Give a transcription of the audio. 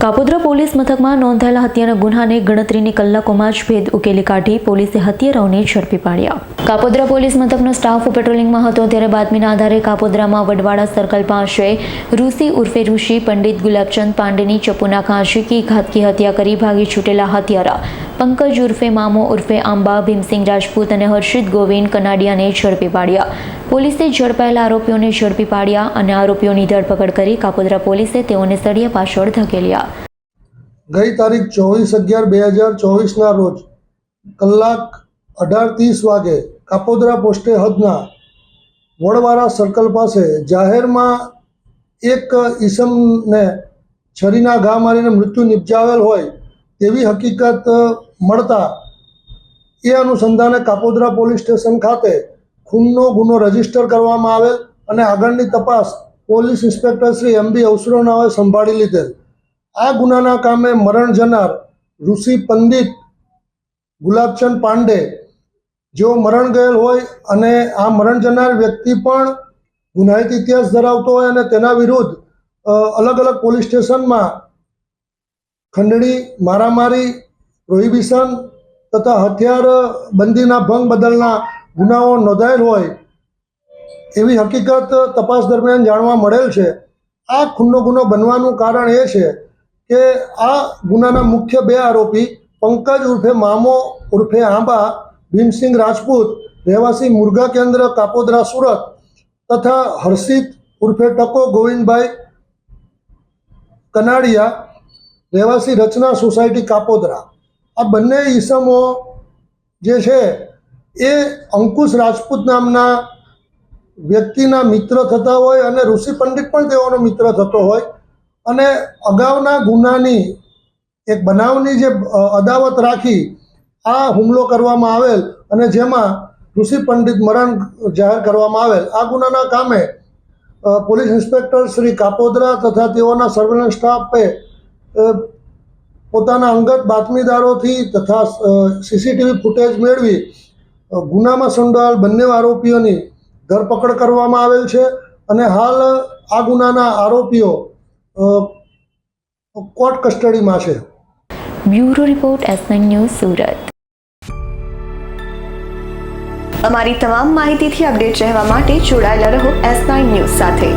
Kapodra police મથકમાં નોંધાયેલા હત્યાના ગુન્હાને ગણતરીની કલાકોમાં જ ભેદ ઉકેલી કાઢી પોલીસે હત્યારાઓને ઝડપી પાડ્યા. કાપોદ્રા પોલીસ મથકનો સ્ટાફ પેટ્રોલિંગમાં હતો ત્યારે બાતમીના આધારે કાપોદ્રામાં વડવાડા સર્કલ પાસે ઋષિ ઉર્ફે ઋષિ, પંડિત ગુલાબચંદ પાંડેની ચપુના ઘાંચીકી ઘાતકી હત્યા કરી ભાગી છૂટેલા હત્યારા. પંકજ ઉર્ફે મામો ઉર્ફે આંબા, ભીમસિંહ રાજપૂત અને હર્ષિત ગોવિંદ કનાડિયાને ઝડપી પાડ્યા. પોલીસે ઝડપાયેલા આરોપીઓને ઝડપી પાડ્યા અને આરોપીઓની ધરપકડ કરી કાપોદ્રા પોલીસે તેઓને સળિયા પાછળ ધકેલ્યા. ગઈ તારીખ ચોવીસ અગિયાર બે હજાર ચોવીસના રોજ કલાક અઢાર ત્રીસ વાગે કાપોદ્રા પોસ્ટે હદના વડવાળા સર્કલ પાસે જાહેરમાં એક ઈસમને છરીના ઘા મારીને મૃત્યુ નિપજાવેલ હોય તેવી હકીકત મળતા એ અનુસંધાને કાપોદ્રા પોલીસ સ્ટેશન ખાતે ખૂનનો ગુનો રજિસ્ટર કરવામાં આવેલ અને આગળની તપાસ police inspector Shri M B અવસરોનાઓએ સંભાળી લીધેલ. આ ગુનાના કામે મરણ જનાર ઋષિ પંડિત ગુલાબચંદ પાંડે, જેઓ મરણ ગયેલ હોય અને આ મરણ જનાર વ્યક્તિ પણ ગુનાહિત ઇતિહાસ ધરાવતો હોય અને તેના વિરુદ્ધ અલગ અલગ પોલીસ સ્ટેશનમાં ખંડણી, મારામારી, પ્રોહિબિશન તથા હથિયાર બંધીના ભંગ બદલના ગુનાઓ નોંધાયેલ હોય એવી હકીકત તપાસ દરમિયાન જાણવા મળેલ છે. આ ખૂનનો ગુનો બનવાનું કારણ એ છે કે આ ગુનાના મુખ્ય બે આરોપી પંકજ ઉર્ફે મામો ઉર્ફે આંબા, ભીમસિંહ રાજપૂત, રહેવાસી મુર્ગા કેન્દ્ર, કાપોદરા સુરત તથા હર્ષિત ઉર્ફે ટકો ગોવિંદભાઈ કનાડિયા રહેવાસી રચના સોસાયટી કાપોદરા. આ બંને ઈસમો જે છે, એ અંકુશ રાજપૂત નામના વ્યક્તિના મિત્ર થતા હોય અને ઋષિ પંડિત પણ તેઓનો મિત્ર થતો હોય. અને અગાઉના ગુનાની એક બનાવની જે અદાવત રાખી, આ હુમલો કરવામાં આવેલ અને જેમાં ઋષિ પંડિત મરણ જાહેર કરવામાં આવેલ. આ ગુનાના કામે પોલીસ ઇન્સ્પેક્ટર શ્રી કાપોદરા તથા તેઓના સર્વેલન્સ સ્ટાફે પોતાના અંગત બાતમીદારોથી તથા સીસીટીવી ફૂટેજ મેળવી ગુનામાં સંડોવાયેલ બંને આરોપીઓની ધરપકડ કરવામાં આવેલ છે અને હાલ આ ગુનાના આરોપીઓ કોર્ટ કસ્ટડીમાં છે. Bureau report S news Surat. અમારી તમામ માહિતીથી અપડેટ રહેવા માટે જોડાયેલા રહો એસ ન્યૂઝ સાથે.